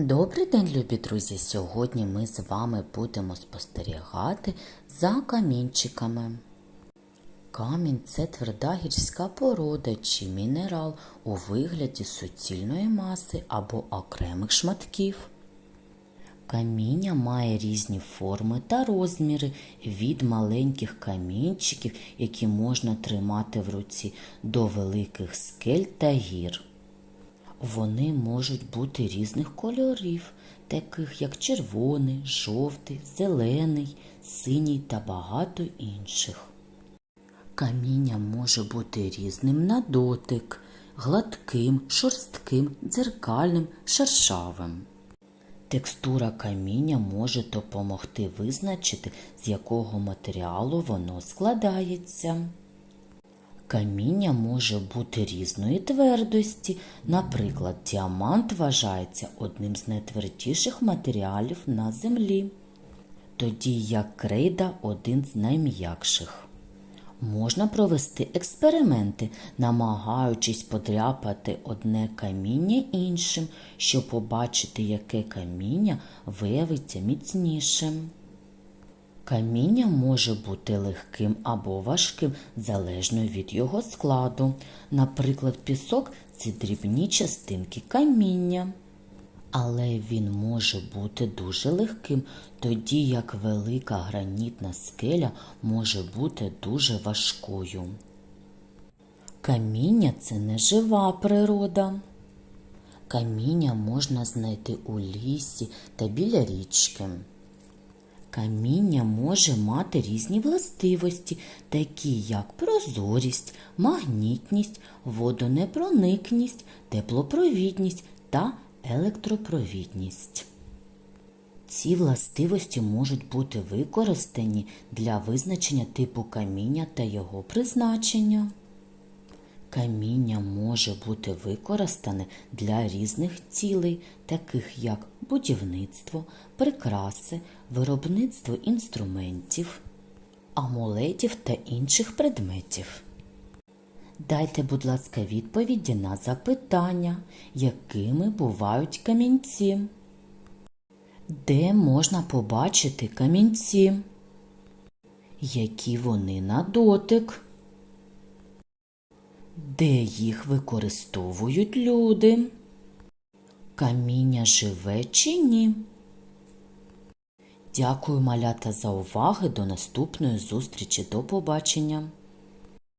Добрий день, любі друзі! Сьогодні ми з вами будемо спостерігати за камінчиками. Камінь це тверда гірська порода чи мінерал у вигляді суцільної маси або окремих шматків. Каміння має різні форми та розміри від маленьких камінчиків, які можна тримати в руці, до великих скель та гір. Вони можуть бути різних кольорів, таких як червоний, жовтий, зелений, синій та багато інших. Каміння може бути різним на дотик, гладким, шорстким, дзеркальним, шершавим. Текстура каміння може допомогти визначити, з якого матеріалу воно складається. Каміння може бути різної твердості. Наприклад, діамант вважається одним з найтвердіших матеріалів на землі, тоді як крейда один з найм'якших. Можна провести експерименти, намагаючись подряпати одне каміння іншим, щоб побачити, яке каміння виявиться міцнішим. Каміння може бути легким або важким залежно від його складу. Наприклад, пісок це дрібні частинки каміння. Але він може бути дуже легким, тоді як велика гранітна скеля може бути дуже важкою. Каміння це не жива природа. Каміння можна знайти у лісі та біля річки. Каміння може мати різні властивості, такі як прозорість, магнітність, водонепроникність, теплопровідність та електропровідність. Ці властивості можуть бути використані для визначення типу каміння та його призначення. Каміння може бути використане для різних цілей, таких як будівництво, прикраси, виробництво інструментів, амулетів та інших предметів. Дайте, будь ласка, відповіді на запитання, якими бувають камінці. Де можна побачити камінці? Які вони на дотик? Де їх використовують люди? Каміння живе чи ні? Дякую, малята, за уваги. До наступної зустрічі. До побачення.